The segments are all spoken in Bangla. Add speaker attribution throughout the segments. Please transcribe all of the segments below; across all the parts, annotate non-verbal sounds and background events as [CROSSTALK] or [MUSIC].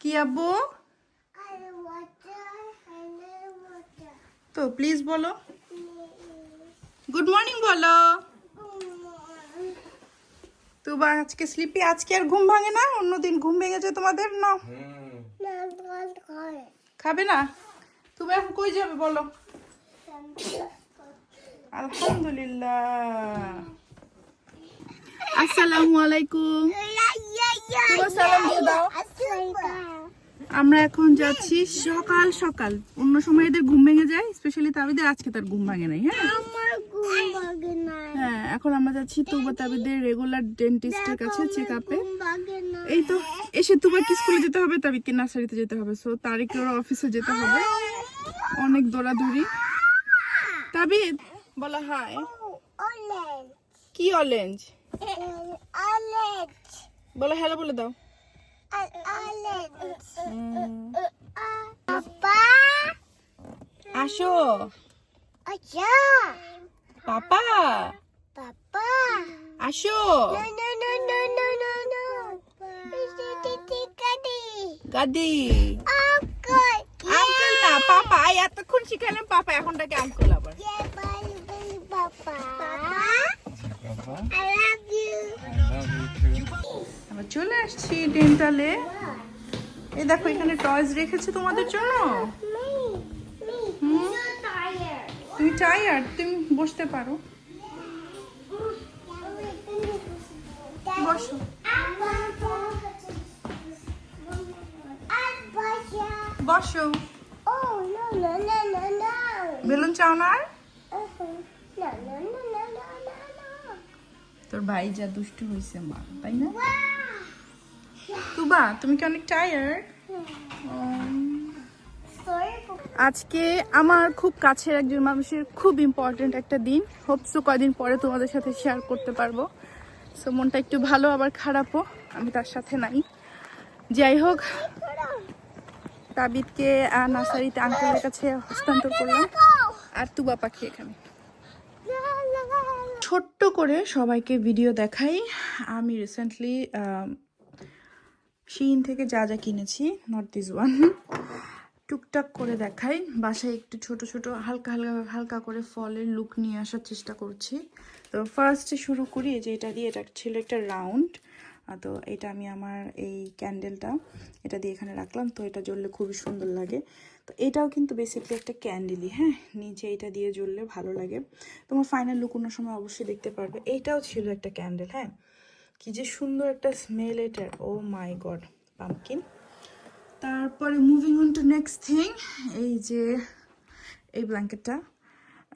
Speaker 1: কি আব্বু? তো প্লিজ বলো। গুড মর্নিং বলো। তো আজকে স্লিপি আজকে আর ঘুম ভাঙে না? অন্যদিন ঘুম ভেঙেছে তোমাদের? না। খাবে না? তুমি এখন কই যাবে বলো? আলহামদুলিল্লাহ। আসসালামু আলাইকুম। সালাম আমরা এখন যাচ্ছি সকাল সকাল। অন্য সময় এদের ঘুম ভেঙে যায় স্পেশালি তাবিদের। আজকে তার ঘুম ভাঙে নাই হ্যাঁ? হ্যাঁ এখন আমরা যাচ্ছি তুবা তাবিদের রেগুলার ডেন্টিস্টের কাছে চেক আপে এই তো এসে তুবাকে স্কুলে যেতে হবে? তাবিদকে নার্সারিতে যেতে হবে। সো তারিখের অফিসে যেতে হবে। অনেক দৌড়াদৌড়ি। তাবিদ বলা হয় কি অরেঞ্জ বলো হ্যালো বলে দাও। আসো পাপা
Speaker 2: পাপা
Speaker 1: আসো
Speaker 2: no no no no no no no. টিকাদি
Speaker 1: গাদি
Speaker 2: আঙ্কেল
Speaker 1: না পাপা এতক্ষণ শিখালাম পাপা এখন ডাকে আঙ্কেল আবার
Speaker 2: পাপা I love you.
Speaker 1: আমরা চলে আসছি ডেন্টালে। এই দেখো এখানে টয়স রেখেছি তোমাদের জন্য। তুমি টায়ার্ড তুমি বসতে পারো। বসো। বসো।
Speaker 2: Oh.
Speaker 1: বেলুন চাও না আর? তোর ভাই যা দুষ্টু হয়েছে মা তাই না? তুবা তুমি কি অনেক টায়ার্ড
Speaker 2: for
Speaker 1: আজকে আমার খুব কাছের একজন মানুষের খুব ইম্পর্টেন্ট একটা দিন। হোপসো কয়দিন পরে তোমাদের সাথে শেয়ার করতে পারব। সো মনটা একটু ভালো আবার খারাপও আমি তার সাথে নাই। যাই হোক তাবিদকে নার্সারিতে আঙ্কেলের কাছে হস্তান্তর করলাম। আর তুবা পাখি এখানে। ছোট্ট করে সবাইকে ভিডিও দেখাই। আমি রিসেন্টলি শিন থেকে যা যা কিনেছি নট দিস ওয়ান টুকটাক করে দেখাই। বাসায় একটু ছোট ছোট, হালকা হালকা হালকা করে ফলের লুক নিয়ে আসার চেষ্টা করছি। তো ফার্স্টে শুরু করি যে এটা দিয়ে, এটা ছিল একটা রাউন্ড তো এটা আমি আমার এই ক্যান্ডেলটা এটা দিয়ে এখানে রাখলাম। তো এটা জ্বললে খুবই সুন্দর লাগে। তো এটাও কিন্তু বেসিকলি একটা ক্যান্ডেলই হ্যাঁ? নিচে এটা দিয়ে জ্বললে ভালো লাগে। তোমার ফাইনাল লুক অন্য সময় অবশ্যই দেখতে পারবে। এইটাও ছিল একটা ক্যান্ডেল হ্যাঁ? কি যে সুন্দর একটা স্মেল এটার ও মাই গড পাম্পকিন তারপরে moving on to next thing এই যে, এই ব্ল্যাঙ্কেটটা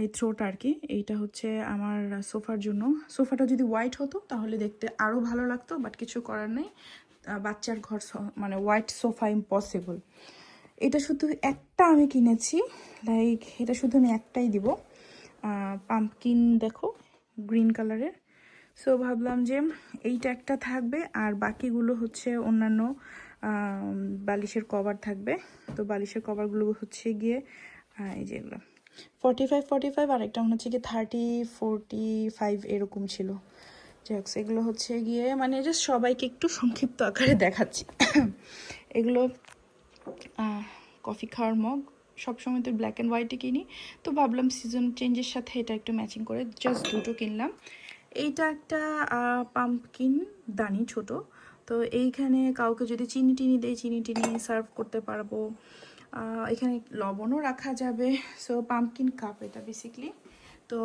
Speaker 1: এই থ্রোটা আর কি, এইটা হচ্ছে আমার সোফার জন্য। সোফাটা যদি হোয়াইট হতো, তাহলে দেখতে আরও ভালো লাগতো বাট কিছু করার নেই। বাচ্চার ঘর মানে হোয়াইট সোফা ইম্পসিবল এটা শুধু একটা আমি কিনেছি। লাইক এটা শুধু আমি একটাই দিব। পাম্পকিন দেখো গ্রিন কালারের সো ভাবলাম যে এইটা একটা থাকবে, আর বাকিগুলো হচ্ছে অন্যান্য বালিশের কভার থাকবে। তো বালিশের কভারগুলো হচ্ছে গিয়ে এই যেগুলো ফর্টি ফাইভ ফর্টি ফাইভ আর একটা হচ্ছে গিয়ে থার্টি ফোরটি ফাইভ এরকম ছিল। যাই এগুলো হচ্ছে গিয়ে মানে জাস্ট সবাইকে একটু সংক্ষিপ্ত আকারে দেখাচ্ছি। [COUGHS] এগুলো কফি খাওয়ার মগ। সবসময় তো ব্ল্যাক অ্যান্ড হোয়াইটে কিনি। তো ভাবলাম সিজন চেঞ্জের সাথে এটা একটু ম্যাচিং করে জাস্ট দুটো কিনলাম। এইটা একটা পাম্পকিন দানি ছোট। তো এইখানে কাউকে যদি চিনি টিনি দেয় চিনি টিনি সার্ভ করতে পারব। এখানে লবণও রাখা যাবে। সো পাম্পকিন কাপ এটা বেসিকলি তো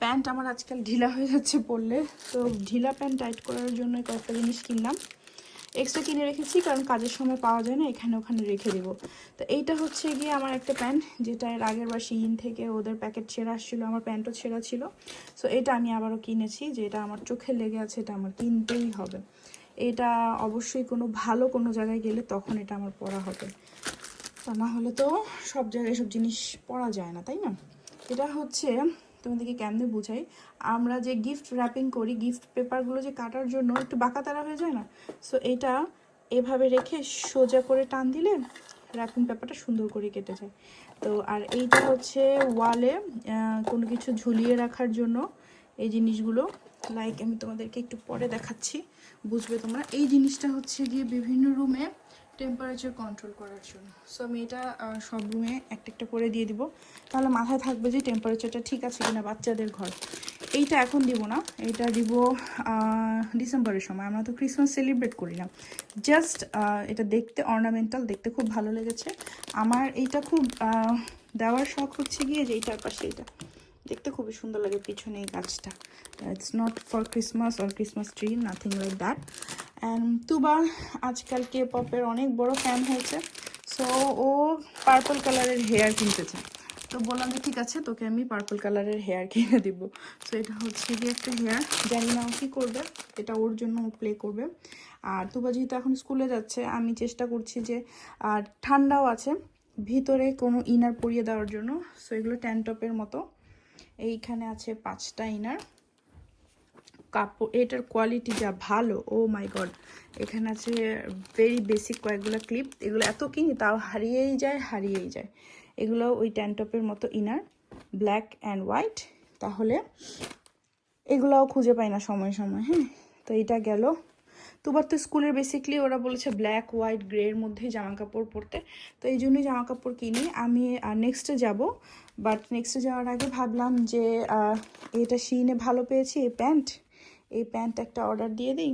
Speaker 1: প্যান্ট আমার আজকাল ঢিলা হয়ে যাচ্ছে পরলে। তো ঢিলা প্যান্ট টাইট করার জন্য কয়েকটা জিনিস কিনলাম। এক্সট্রা কিনে রেখেছি, কারণ কাজের সময় পাওয়া যায় না, এখানে ওখানে রেখে দেবো। তো এইটা হচ্ছে গিয়ে আমার একটা প্যান্ট, যেটা এর আগের বার থেকে ওদের প্যাকেট ছেঁড়া আসছিল, আমার প্যান্টও ছেঁড়া ছিল। সো এটা আমি আবারও কিনেছি যে এটা আমার চোখে লেগে আছে, এটা আমার কিনতেই হবে। এটা অবশ্যই কোনো ভালো কোনো জায়গায় গেলে তখন এটা আমার পরা হবে। তা না হলে তো সব জায়গায় সব জিনিস পরা যায় না, তাই না? এটা হচ্ছে তোমাদেরকে কেমনে বুঝাই? আমরা যে গিফট র্যাপিং করি গিফট পেপারগুলো যে কাটার জন্য একটু বাঁকা তারা হয়ে যায় না? সো এটা এভাবে রেখে সোজা করে টান দিলে র্যাপিং পেপারটা সুন্দর করে কেটে যায়। তো, আর এইটা হচ্ছে ওয়ালে কোনো কিছু ঝুলিয়ে রাখার জন্য এই জিনিসগুলো। লাইক আমি তোমাদেরকে একটু পরে দেখাচ্ছি, বুঝবে তোমরা। এই জিনিসটা হচ্ছে গিয়ে বিভিন্ন রুমে টেম্পারেচার কন্ট্রোল করার জন্য। সো আমি এটা সব রুমে একটা একটা করে দিয়ে দিব। তাহলে মাথায় থাকবে যে টেম্পারেচারটা ঠিক আছে কিনা বাচ্চাদের ঘর। এইটা এখন দিব না। এটা দিব ডিসেম্বরের সময়। আমরা তো ক্রিসমাস সেলিব্রেট করি না। জাস্ট এটা দেখতে অর্নামেন্টাল দেখতে খুব ভালো লেগেছে। আমার এইটা খুব দেওয়ার শখ হচ্ছে গিয়ে যে এইটার পাশে এইটা। দেখতে খুবই সুন্দর লাগে পিছনে এই গাছটা। It's not for Christmas or Christmas tree nothing like that and Tuba আজকাল কে পপের অনেক বড় ফ্যান হয়েছে। সো ও পার্পল কালারের হেয়ার কিনতে চায় তো বললাম যে, ঠিক আছে, তোকে আমি পার্পল কালারের হেয়ার কিনে দিব। সো এটা হচ্ছে গিয়ে একটা হেয়ার জানি না ও কী করবে, এটা ওর জন্য ও প্লে করবে। আর তুবা যেহেতু এখন স্কুলে যাচ্ছে, আমি চেষ্টা করছি যে, আর ঠান্ডাও আছে, ভিতরে কোনো ইনার পরিয়ে দেওয়ার জন্য। সো এগুলো ট্যান্টপের মতো। এইখানে আছে পাঁচটা ইনার কাপড়, এটার কোয়ালিটি যা ভালো ও মাই গড এখানে আছে ভেরি বেসিক কয়েকগুলো ক্লিপ এগুলো এত কিনি তাও হারিয়েই যায় হারিয়েই যায়। এগুলো ওই ট্যান্টপের মতো ইনার ব্ল্যাক অ্যান্ড হোয়াইট তাহলে এগুলাও খুঁজে পাই না সময় সময় হ্যাঁ? তো এটা গেল তোবার তো স্কুলের বেসিকলি ওরা বলেছে ব্ল্যাক হোয়াইট গ্রে এর মধ্যেই জামা কাপড় পরতে। তো এই জন্যই জামা কাপড় কিনি। আমি নেক্সটে যাব। বাট নেক্সটে যাওয়ার আগে ভাবলাম যে এটা শিনে ভালো পেয়েছি, এই প্যান্ট। এই প্যান্ট একটা অর্ডার দিয়ে দিই।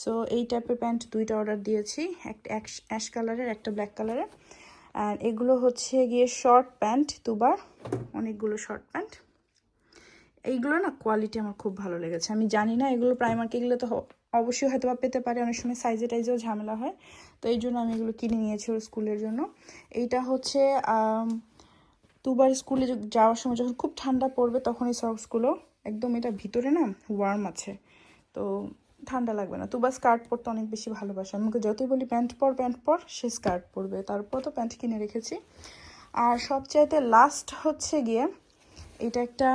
Speaker 1: সো এই টাইপের প্যান্ট দুইটা অর্ডার দিয়েছি। একটা অ্যাশ কালারের একটা ব্ল্যাক কালারের অ্যান্ড এগুলো হচ্ছে গিয়ে শর্ট প্যান্ট দুবার। অনেকগুলো শর্ট প্যান্ট এইগুলো না কোয়ালিটি আমার খুব ভালো লেগেছে। আমি জানি না, এগুলো প্রাইমার্কে গেলে তো অবশ্যই হয়তো বা পেতে পারে। অনেক সময় সাইজে টাইজেও ঝামেলা হয়। তো এই জন্য আমি এগুলো কিনে নিয়েছি ওর স্কুলের জন্য। এইটা হচ্ছে দুবার স্কুলে যাওয়ার সময় যখন খুব ঠান্ডা পড়বে তখন এই সক্সগুলো একদম এটা ভিতরে না ওয়ার্ম আছে। তো ঠান্ডা লাগবে না। তুবা স্কার্ট পরতে অনেক বেশি ভালোবাসে। আমাকে যতই বলি, প্যান্ট পর প্যান্ট পর, সে স্কার্ট পরবে। তারপর তো প্যান্ট কিনে রেখেছি। আর সবচাইতে লাস্ট হচ্ছে গিয়ে, এটা একটা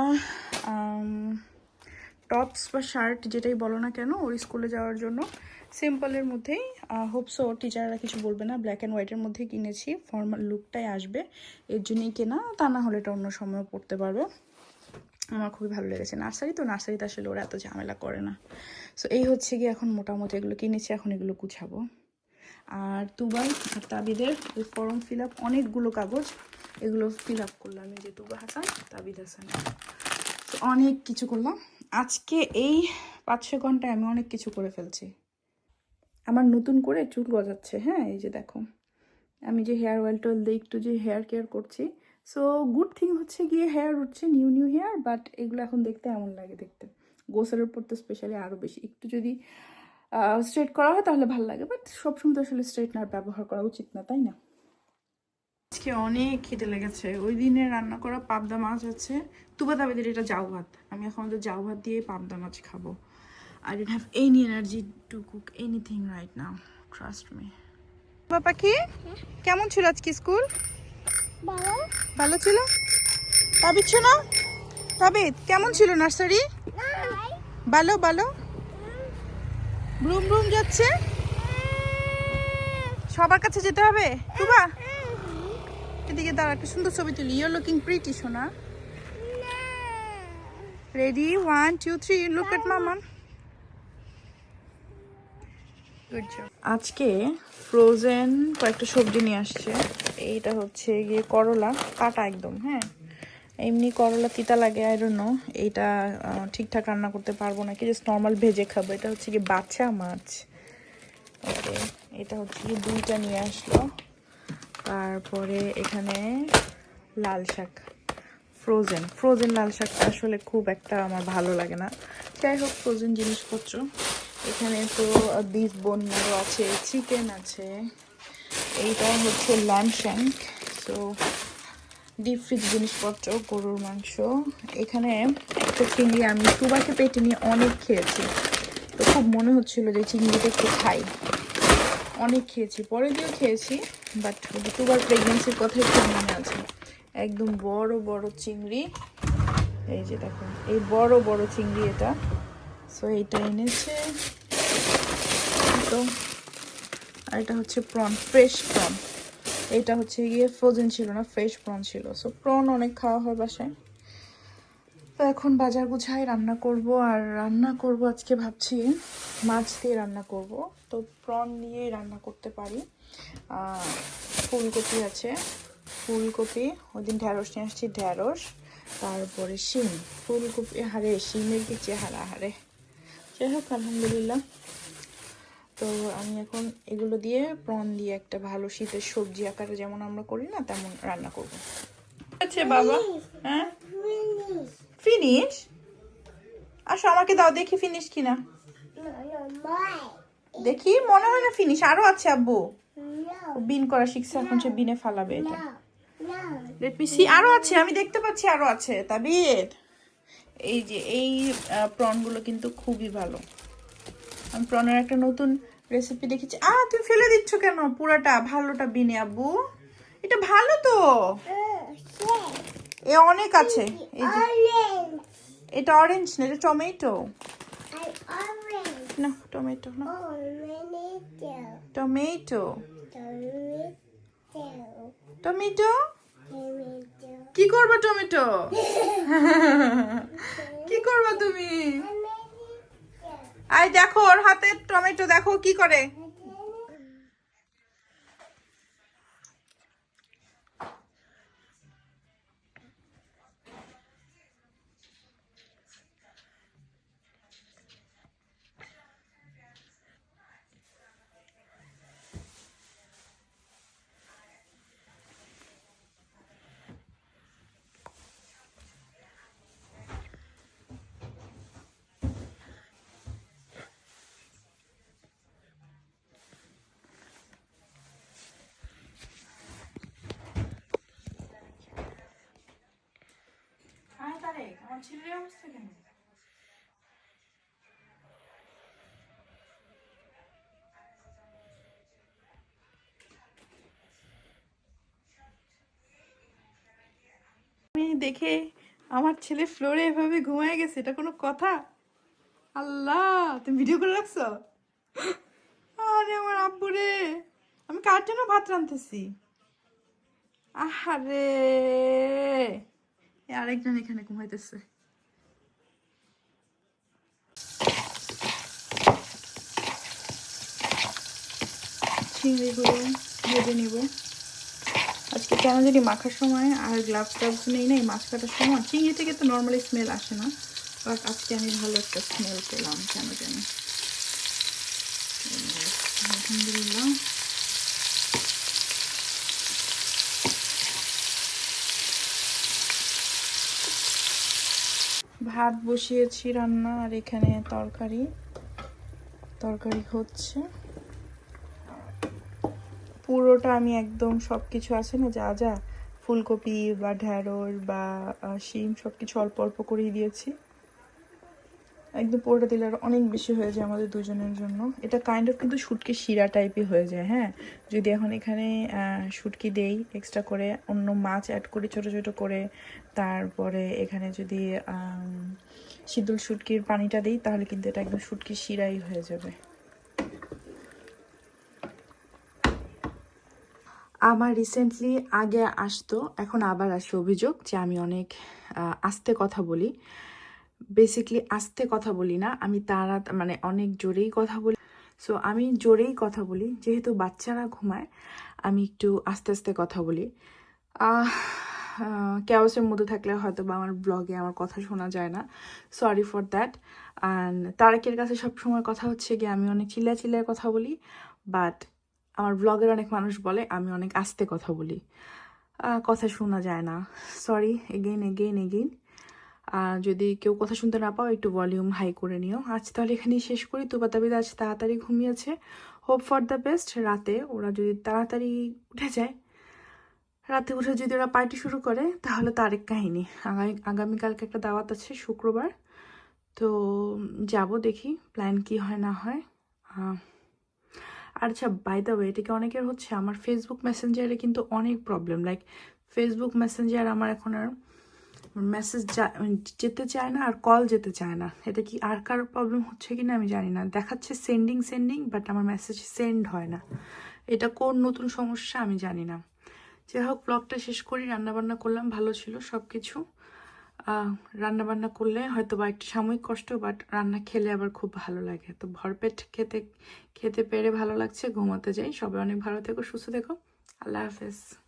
Speaker 1: টপস বা শার্ট যেটাই বলো না কেন, ওর স্কুলে যাওয়ার জন্য। সিম্পলের মধ্যেই হোপসো টিচাররা কিছু বলবে না। ব্ল্যাক অ্যান্ড হোয়াইটের মধ্যেই কিনেছি। ফর্মাল লুকটাই আসবে। এর জন্যই কেনা, তা না হলে এটা অন্য সময় পড়তে পারবে। আমার খুবই ভালো লেগেছে। নার্সারি তো নার্সারিতে আসলে ওরা এত ঝামেলা করে না। সো এই হচ্ছে গিয়ে এখন মোটামুটি এগুলো কিনেছি, এখন এগুলো গুছাবো। আর তুবাই আর তাবিদের এই ফর্ম ফিল আপ অনেকগুলো কাগজ, এগুলো ফিল আপ করলাম। এই যে তুবা হাসান, তাবিদ হাসান। অনেক কিছু করলাম। আজকে এই পাঁচ ছ ঘন্টায় আমি অনেক কিছু করে ফেলছি। আমার নতুন করে চুল গজাচ্ছে হ্যাঁ এই যে দেখো। আমি যে হেয়ার অয়েল টোয়েল দিয়ে একটু যে হেয়ার কেয়ার করছি। সো গুড থিং হচ্ছে গিয়ে হেয়ার উঠছে নিউ নিউ হেয়ার বাট এগুলো এখন দেখতে এমন লাগে দেখতে। গোসলের উপর তো স্পেশালি আরও বেশি। একটু যদি স্ট্রেট করা হয় তাহলে ভালো লাগে বাট সবসময় তো আসলে স্ট্রেটনার ব্যবহার করা উচিত না, তাই না? আজকে অনেক খিদে লেগেছে। ওই দিনে রান্না করা পাবদা মাছ আছে তুবা দাবিদের এটা জাউ ভাত। আমি এখন তো জাউ ভাত দিয়ে পাবদা মাছ খাব। I don't have any energy to cook anything right now trust me বাবা কি কেমন ছিল আজকে স্কুল?
Speaker 2: বাবা
Speaker 1: ভালো ছিল? তাবিদ শোনো তাবিদ কেমন ছিল নার্সারি? ভালো ভালো? ব্রুম ব্রুম যাচ্ছে? সবার কাছে যেতে হবে? তুবা? এদিকে দাঁড়া একটা সুন্দর ছবি তুলি। ইউর লুকিং প্রিটি সোনা। Ready one two three look at মামা গুড জব আজকে ফ্রোজেন কয়েকটা সবজি নিয়ে আসছে। এইটা হচ্ছে গিয়ে করলা কাটা একদম হ্যাঁ। এমনি করলা তিতা লাগে আই ডোন্ট এইটা ঠিকঠাক রান্না করতে পারব না কি জাস্ট নর্মাল ভেজে খাব। এটা হচ্ছে কি বাচ্চা মাছ। ওকে এটা হচ্ছে কি দুইটা নিয়ে আসলো। তারপরে এখানে লাল শাক ফ্রোজেন ফ্রোজেন লাল শাকটা আসলে খুব একটা আমার ভালো লাগে না। যাই হোক ফ্রোজেন জিনিসপত্র। এখানে তো বিফ বোন আছে চিকেন আছে। এইটা হচ্ছে ল্যাম শ্যাঙ্ক তো ডিপ ফ্রিজ জিনিসপত্র, গরুর মাংস। এখানে একটা চিংড়ি আমি সুবাকে পেটে নিয়ে অনেক খেয়েছি। তো খুব মনে হচ্ছিল যে চিংড়িটা একটু খাই। অনেক খেয়েছি পরে দিয়েও খেয়েছি বাট দুবার প্রেগনেন্সির কথাই খুব মনে আছে। একদম বড় বড় চিংড়ি, এই যে দেখুন, এই বড় বড় চিংড়ি এটা। সো এইটা এনেছে। তো আর এটা হচ্ছে প্রন ফ্রেশ প্রন এটা হচ্ছে গিয়ে ফ্রোজেন ছিল না ফ্রেশ প্রন ছিল। সো প্রন অনেক খাওয়া হয় বাসায়। তো এখন বাজার গুছাই রান্না করব আর রান্না করব আজকে ভাবছি মাছ দিয়ে রান্না করব। তো প্রন দিয়েই রান্না করতে পারি। ফুলকপি আছে। ফুলকপি ওই দিন ঢ্যাঁড়স নিয়ে আসছি ঢ্যাঁড়স তারপরে শিম। ফুলকপি হারে শিমের কি চেহারা হারে। যাই হোক আলহামদুলিল্লাহ। তো আমি এখন এগুলো দিয়ে প্রন দিয়ে একটা ভালো শীতের সবজি আকারে যেমন আমরা করি না তেমন রান্না করব। আচ্ছা বাবা। হ্যাঁ. ফিনিশ আসো আমাকে দাও দেখি ফিনিশ কিনা। দেখি মনে হয় না ফিনিশ আরও আছে আব্বু। বিন করা শিখছে এখন সে বিনে ফালাবে এটা।
Speaker 2: No, no.
Speaker 1: Let me see আরও আছে আমি দেখতে পাচ্ছি আরও আছে তাবির। এই যে এই প্রনগুলো কিন্তু খুবই ভালো। আমি প্রনের একটা নতুন রেসিপি দেখেছি। আ তুমি ফেলে দিচ্ছ কেন? পুরাটা ভালোটা বিনে আব্বু। এটা ভালো তো।
Speaker 2: Uh,
Speaker 1: এ অনেক আছে এই যে. এটা অরেঞ্জ না এটা টমেটো না টমেটো না। Tomato tomato. কি করবা টমেটো [LAUGHS] কি করবা তুমি? আই দেখো ওর হাতে টমেটো দেখো কি করে? ছেলের অবস্থা কেন আমি দেখে আমার ছেলে ফ্লোরে এভাবে ঘুমায় গেছে, এটা কোনো কথা? আল্লাহ, তুমি ভিডিও করে রাখছো? আরে আমার আব্বু রে, আমি কার জন্য ভাত রাঁধতেছি? আহারে আরেকজন এখানে ঘুমাইতেছে। চিংড়িগুলো ভেজে নিব। আজকে কেন জানি মাখার সময়, আর গ্লাভস টাভস নেই নাই মাছ কাটার সময়। চিংড়ি থেকে তো নর্মালি স্মেল আসে না বাট আজকে আমি ভালো একটা স্মেল পেলাম, কেন জানি। আলহামদুলিল্লাহ ভাত বসিয়েছি রান্না, আর এখানে তরকারি। তরকারি হচ্ছে। পুরোটা আমি একদম সব কিছু আছে না, যা যা, ফুলকপি বা ঢ্যাঁড়স বা শিম সব কিছু অল্প অল্প করেই দিয়েছি। একদম পুরোটা দিলে আর অনেক বেশি হয়ে যায় আমাদের দুজনের জন্য। এটা কাইন্ড অফ কিন্তু শুটকি শিরা টাইপই হয়ে যায় হ্যাঁ? যদি এখন এখানে শুটকি দেই এক্সট্রা করে, অন্য মাছ অ্যাড করি ছোট ছোট করে, তারপরে এখানে যদি শীতল শুটকির পানিটা দিই, তাহলে কিন্তু এটা একদম শুটকি শিরাই হয়ে যাবে। আমার রিসেন্টলি আগে আসতো, এখন আবার আসে অভিযোগ যে আমি অনেক আস্তে কথা বলি। বেসিকলি আস্তে কথা বলি না, আমি তারা মানে অনেক জোরেই কথা বলি। সো আমি জোরেই কথা বলি, যেহেতু বাচ্চারা ঘুমায়, আমি একটু আস্তে আস্তে কথা বলি। ক্যাওসের মধ্যে থাকলে হয়তো বা আমার ব্লগে আমার কথা শোনা যায় না। সরি ফর দ্যাট অ্যান্ড তারেকের কাছে সবসময় কথা হচ্ছে গিয়ে আমি অনেক চিল্লা চিল্লায় কথা বলি বাট আমার ব্লগের অনেক মানুষ বলে, আমি অনেক আস্তে কথা বলি। কথা শোনা যায় না। সরি এগেইন এগেইন এগেইন যদি কেউ কথা শুনতে না পাও, একটু ভলিউম হাই করে নিও। আজ তাহলে এখানেই শেষ করি। তো বাতাবিদ আজ তাড়াতাড়ি ঘুমিয়েছে। হোপ ফর দ্য বেস্ট রাতে ওরা যদি তাড়াতাড়ি উঠে যায়, রাতে উঠে যদি ওরা পার্টি শুরু করে, তাহলে আরেক কাহিনী। আগামী আগামীকালকে একটা দাওয়াত আছে, শুক্রবার। তো যাব দেখি প্ল্যান কি হয় না হয়। আচ্ছা বাই দ্য ওয়ে এটাকে অনেকের হচ্ছে আমার ফেসবুক মেসেঞ্জারে কিন্তু অনেক প্রবলেম লাইক ফেসবুক মেসেঞ্জার আমার এখন আর মেসেজ যেতে চায় না আর কল যেতে চায় না। এটা কি আর কারোর প্রবলেম হচ্ছে কি না আমি জানি না। দেখাচ্ছে সেন্ডিং সেন্ডিং বাট আমার মেসেজ সেন্ড হয় না। এটা কোন নতুন সমস্যা আমি জানি না। যাই হোক ব্লগটা শেষ করি, রান্নাবান্না করলাম, ভালো ছিল সব কিছু রান্না বান্না করলে হয়তো বা একটু সাময়িক কষ্ট বাট রান্না খেলে আবার খুব ভালো লাগে। তো ভরপেট খেতে খেতে পেরে ভালো লাগছে। ঘুমাতে যাই। সবাই অনেক ভালো থেকো, সুস্থ থেকো। আল্লাহ হাফেজ।